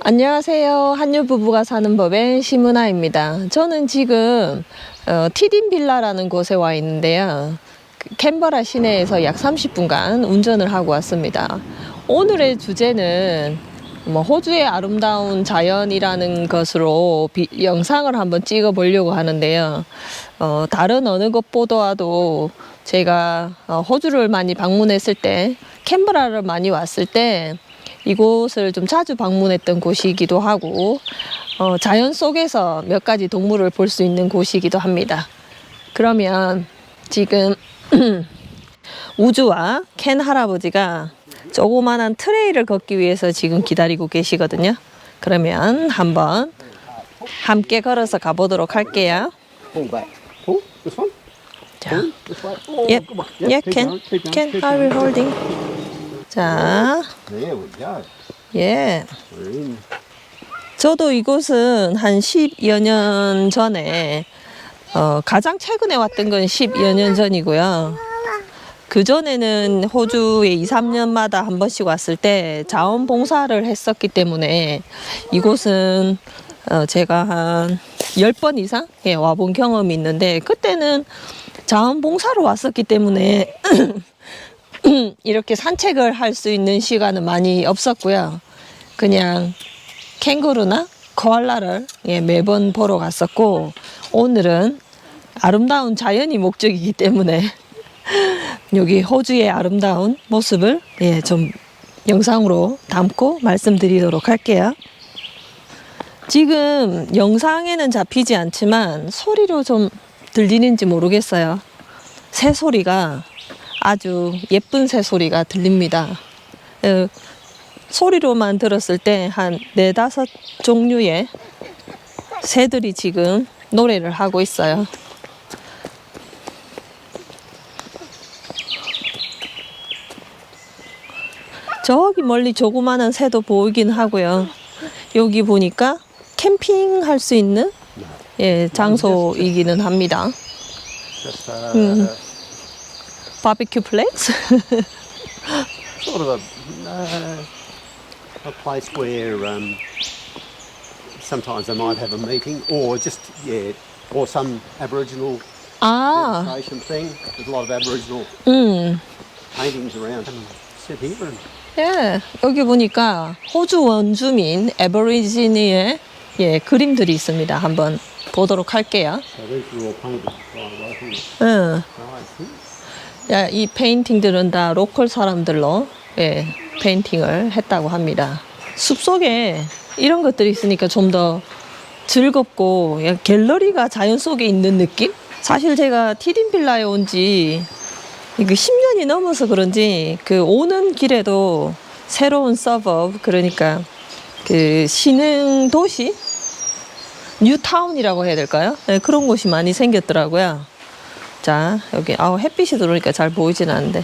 안녕하세요. 한유 부부가 사는 법의 심은아입니다. 저는 지금 어, 티딘 빌라라는 곳에 와 있는데요. 그 캔버라 시내에서 약 30분간 운전을 하고 왔습니다. 오늘의 주제는 뭐 호주의 아름다운 자연이라는 것으로 비- 영상을 한번 찍어 보려고 하는데요. 어, 다른 어느 것보다도 제가 어, 호주를 많이 방문했을 때, 캔버라를 많이 왔을 때 이곳을 좀 자주 방문했던 곳이기도 하고 어, 자연 속에서 몇 가지 동물을 볼 수 있는 곳이기도 합니다. 그러면 지금 우주와 켄 할아버지가 조그만한 트레이를 걷기 위해서 지금 기다리고 계시거든요. 그러면 한번 함께 걸어서 가보도록 할게요. Pull this one. 자, yep, yeah, Ken, Ken, I will holding. 자. 예. 저도 이곳은 한 10여 년 전에 어, 가장 최근에 왔던 건 10여 년 전이고요. 그 전에는 호주에 2, 3년마다 한 번씩 왔을 때 자원봉사를 했었기 때문에 이곳은 어, 제가 한 10번 이상 예, 와본 경험이 있는데 그때는 자원봉사로 왔었기 때문에 이렇게 산책을 할 수 있는 시간은 많이 없었고요. 그냥 캥거루나 코알라를 예, 매번 보러 갔었고 오늘은 아름다운 자연이 목적이기 때문에 여기 호주의 아름다운 모습을 예, 좀 영상으로 담고 말씀드리도록 할게요. 지금 영상에는 잡히지 않지만 소리로 좀 들리는지 모르겠어요. 새 소리가 아주 예쁜 새 소리가 들립니다. 어, 소리로만 들었을 때 한 네다섯 종류의 새들이 지금 노래를 하고 있어요. 저기 멀리 조그마한 새도 보이긴 하고요. 여기 보니까 캠핑할 수 있는 예, 장소이기는 합니다. Just uh, Mm. 바비큐 플레이스? sort of a uh, a place where um, sometimes they might have a meeting, or just yeah, or some Aboriginal 아, demonstration thing. There's a lot of Aboriginal 음. paintings around. And sit here and 예, 여기 보니까 호주 원주민 에버리지니의 예, 그림들이 있습니다. 한번 보도록 할게요. 응. 야, 이 페인팅들은 다 로컬 사람들로 예, 페인팅을 했다고 합니다. 숲속에 이런 것들이 있으니까 좀 더 즐겁고 야, 갤러리가 자연 속에 있는 느낌? 사실 제가 티딘 빌라에 온지 이거 10년이 넘어서 그런지 그 오는 길에도 새로운 서버 그러니까 그 신흥 도시 뉴타운이라고 해야 될까요? 네, 그런 곳이 많이 생겼더라고요. 자, 여기 아우 햇빛이 들어오니까 잘 보이진 않는데.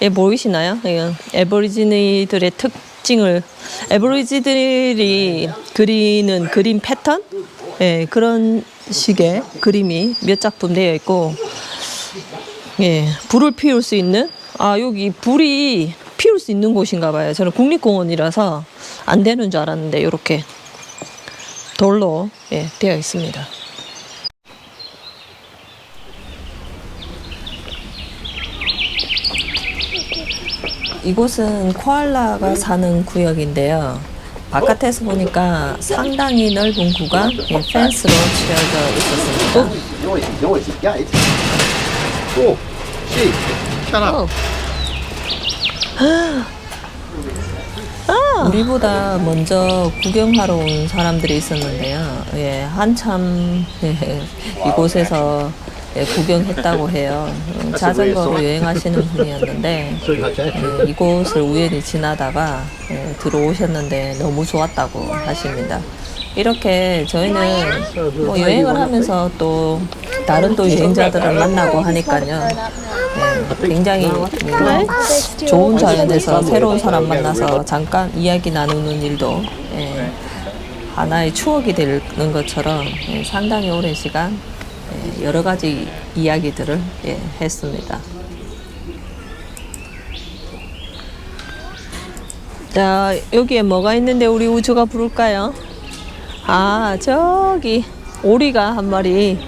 예, 보이시나요? 이건 에버리지니들의 특징을 에버리지들이 그리는 그림 패턴? 예, 그런 식의 그림이 몇 작품 되어 있고 예, 불을 피울 수 있는 아, 여기 불이 피울 수 있는 곳인가 봐요. 저는 국립공원이라서 안 되는 줄 알았는데 이렇게 돌로 예, 되어 있습니다. 이곳은 코알라가 사는 구역인데요. 바깥에서 보니까 상당히 넓은 구간 예, 펜스로 치어져 있었습니다. Noisy, noisy gate. Oh, gee, shut up. 어. 우리보다 먼저 구경하러 온 사람들이 있었는데요. 예, 한참 예, 이곳에서 예, 구경했다고 해요. 음, 자전거로 여행하시는 분이었는데 예, 이곳을 우연히 지나다가 예, 들어오셨는데 너무 좋았다고 하십니다. 이렇게 저희는 뭐 여행을 하면서 또 다른 또 여행자들을 만나고 하니까요. 예, 굉장히 음, 좋은 자연에서 새로운 사람 만나서 잠깐 이야기 나누는 일도 예, 하나의 추억이 되는 것처럼 예, 상당히 오랜 시간 예, 여러 가지 이야기들을 예, 했습니다. 자, 여기에 뭐가 있는데 우리 우주가 부를까요? 아, 저기 오리가 한 마리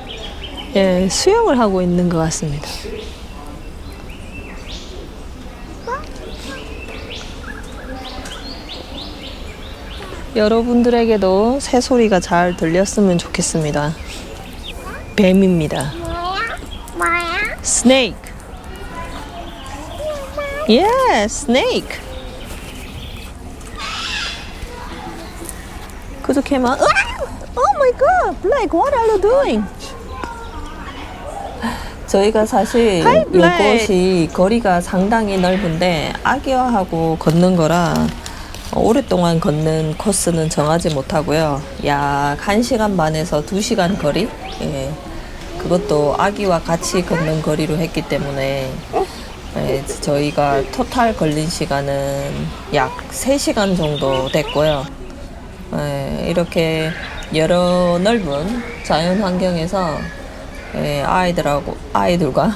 예, 수영을 하고 있는 것 같습니다. 여러분들에게도 새소리가 잘 들렸으면 좋겠습니다. 뱀입니다. 뭐야? 뭐야? Snake. Yeah, snake. 그저 개만. Oh my God, Blake, what are you doing? 저희가 사실 Hi, Blake. 이곳이 거리가 상당히 넓은데 아기화하고 걷는 거라 오랫동안 걷는 코스는 정하지 못하고요. 약 1시간 반에서 2시간 거리? 예. 그것도 아기와 같이 걷는 거리로 했기 때문에 예, 저희가 토탈 걸린 시간은 약 3시간 정도 됐고요. 예, 이렇게 여러 넓은 자연 환경에서 예, 아이들하고 아이들과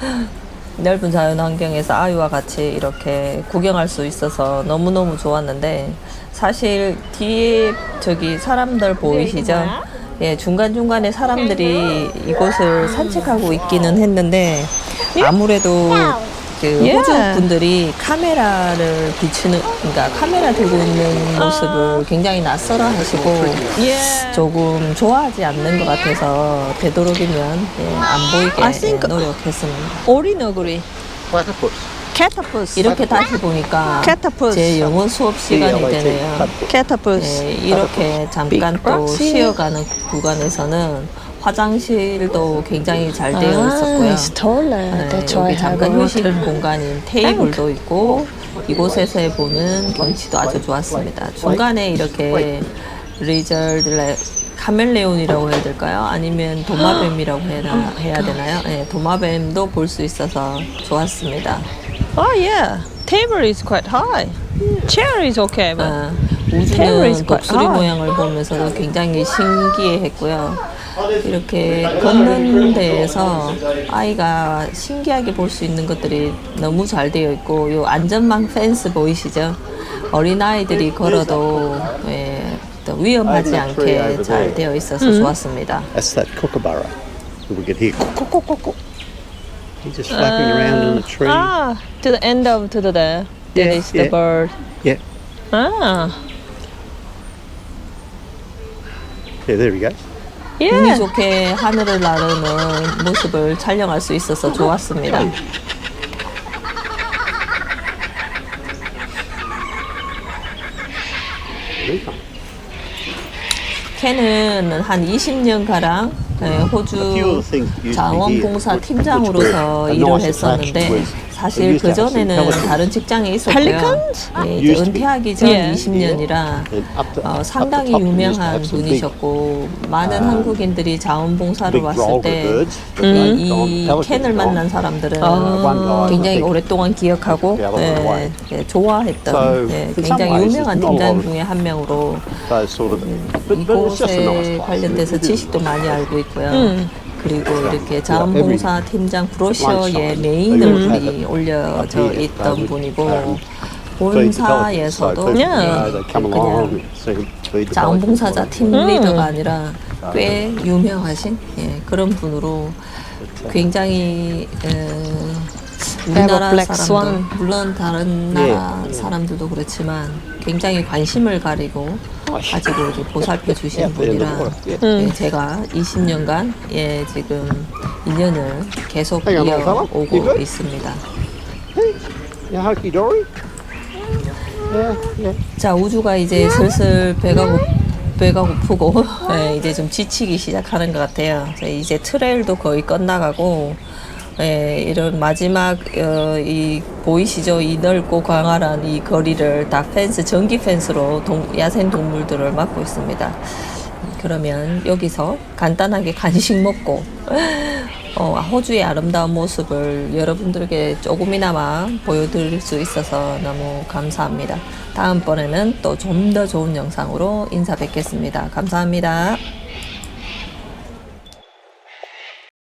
넓은 자연 환경에서 아이와 같이 이렇게 구경할 수 있어서 너무너무 좋았는데 사실 뒤에 저기 사람들 보이시죠? 예, 중간중간에 사람들이 이곳을 산책하고 있기는 했는데 아무래도 그 예. 호주 분들이 카메라를 비추는 그러니까 카메라 들고 있는 모습을 굉장히 낯설어 하시고 조금 좋아하지 않는 것 같아서 되도록이면 예, 안 보이게 예, 노력했습니다. 오리너구리. Platypus. 캐타푸스. 이렇게 다시 보니까 Catapult. 제 영어 수업 시간이 되네요. 캐타푸스. 예, 이렇게 잠깐 또. 쉬어가는 구간에서는 화장실도 굉장히 잘 되어 아, 있었고요. 네, 여기 잠깐 휴식. 공간인 테이블도 있고 이곳에서 보는 경치도 아주 좋았습니다. 중간에 이렇게 리저드 카멜레온이라고 해야 될까요? 아니면 도마뱀이라고 해야, 해야 되나요? 네, 도마뱀도 볼 수 있어서 좋았습니다. Oh yeah. Table is quite high. Chair is okay, but 아, Camera is 우주는 quite 독수리 high. 모양을 보면서도 굉장히 신기해했고요. 이렇게 걷는 데에서 아이가 신기하게 볼 수 있는 것들이 너무 잘 되어 있고 요 안전망 펜스 보이시죠? 어린 아이들이 걸어도 예, 또 위험하지 않게 잘 되어 있어서 좋았습니다. That's that kookaburra. We could hear He's just flapping around in the tree. ah, to the end of to the there. That Yeah, is the yeah. bird. Yeah, Ah, yeah, there he goes. 운이 yeah. 좋게 하늘을 나르는 모습을 촬영할 수 있어서 좋았습니다. There he comes. 켄은 한 20년 가량 네, A few 호주 자원봉사 팀장으로서 일을 했었는데 사실 그 전에는. 다른 직장에 있었고요. 예, 이제. 은퇴하기 전 Yeah. 20년이라 And up the- 어, 상당히 유명한 분이셨고 많은 um, 한국인들이 자원봉사를 왔을 때. 이, gone. 만난 사람들은 Uh, 굉장히 오랫동안 기억하고. 예, 예, 좋아했던 예, 굉장히 유명한 팀장 중에 한 명으로 이곳에. 관련돼서. 지식도 많이 알고 있고요. 음. 그리고 이렇게 자원봉사 팀장 브로셔의 메인을 올려져. 있던 분이고 um, 본사에서도 그냥 the 자원봉사자. 팀 음. 리더가 아니라 꽤 유명하신 예, 그런 분으로 굉장히 에, 우리나라 swan. 물론 다른 나라 사람들도 그렇지만 굉장히 관심을 가리고 가지고 이렇게 보살펴 주신 분이라 water. Yeah. 예, 제가 20년간 예, 지금 인연을 계속 이어오고? 있습니다. Yeah, yeah. 자 우주가 이제 슬슬 배가 고 배가 고프고 예, 이제 좀 지치기 시작하는 것 같아요. 자, 이제 트레일도 거의 끝나가고 예, 이런 마지막 어, 이 보이시죠? 이 넓고 광활한 이 거리를 다 펜스 전기 펜스로 동, 야생 동물들을 막고 있습니다. 그러면 여기서 간단하게 간식 먹고 어, 호주의 아름다운 모습을 여러분들에게 조금이나마 보여드릴 수 있어서 너무 감사합니다. 다음번에는 또 좀 더 좋은 영상으로 인사 뵙겠습니다. 감사합니다.